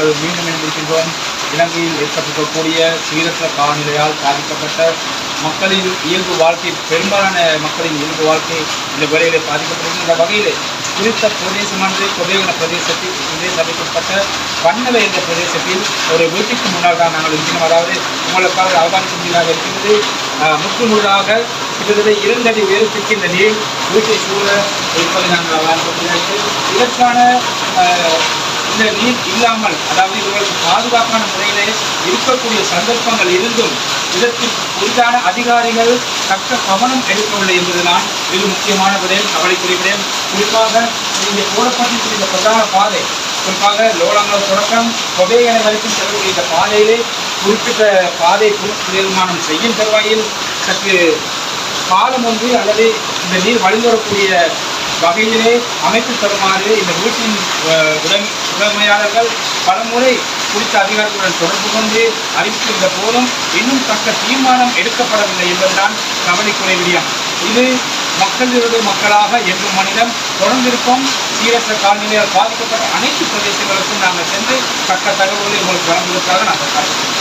நாங்கள் மீண்டும் இணைந்திருக்கின்றோம். இலங்கையில் ஏற்பட்டிருக்கக்கூடிய சீரற்ற காலநிலையால் பாதிக்கப்பட்ட மக்களின் இயல்பு வாழ்க்கை பெரும்பாலான மக்களின் இயல்பு வாழ்க்கை இந்த வேலையிலே பாதிக்கப்படுகின்ற வகையிலே குறித்த பிரதேசமானது கொடையகுண பிரதேசத்தில் பிரதேச அமைக்கப்பட்ட பன்னலை என்ற பிரதேசத்தில் ஒரு வீட்டுக்கு முன்னால் தான் நாங்கள் இருக்கிறோம் அதாவது உங்களுக்காக அவதானிக்க முடியாத இருக்கின்றது. முற்று முழுதாக கிட்டத்தட்ட இரண்டடி உயரத்திற்கு இந்த நீர் வீட்டை சூழ இருப்பதை நாங்கள் அவதானிக்க முடியாது. இதற்கான இந்த நீர் இல்லாமல் அதாவது இவர்களுக்கு பாதுகாப்பான முறையிலே இருக்கக்கூடிய சந்தர்ப்பங்கள் இருந்தும் இதற்கு உரிதான அதிகாரிகள் தக்க கவனம் எடுக்கவில்லை என்பதுதான் மிக முக்கியமான விடயம் கவலைக்குரிய விடயம் குறிப்பாக இங்கே போடப்பட்டிருக்கிற இந்த பிரதான பாதை குறிப்பாக லோலங்கள் தொடக்கம் கொபேகனை வரைக்கும் செல்லக்கூடிய இந்த பாதையிலே குறிப்பிட்ட பாதை நிர்மாணம் செய்யும் தருவாயில் சற்று பாலம் ஒன்று அல்லது இந்த நீர் வழிந்தரக்கூடிய வகையிலே அமைத்து தருமாறு இந்த வீட்டின் அஹ், உடைமையாளர்கள் பலமுறை குறித்த அதிகாரிகளுடன் தொடர்பு கொண்டு அறிவித்திருந்த போதும் இன்னும் தக்க தீர்மானம் எடுக்கப்படவில்லை என்பதுதான் கவலைக்குறை விடியம். இது மக்களினுடைய மக்களாக என்றும் மனிதம் தொடர்ந்திருக்கும் சீரற்ற காலநிலையால் பாதிக்கப்பட்ட அனைத்து பிரதேசங்களுக்கும் நாங்கள் சென்று தக்க தகவல்களை உங்களுக்கு வழங்குவதற்காக நாங்கள் காத்திருக்கிறோம்.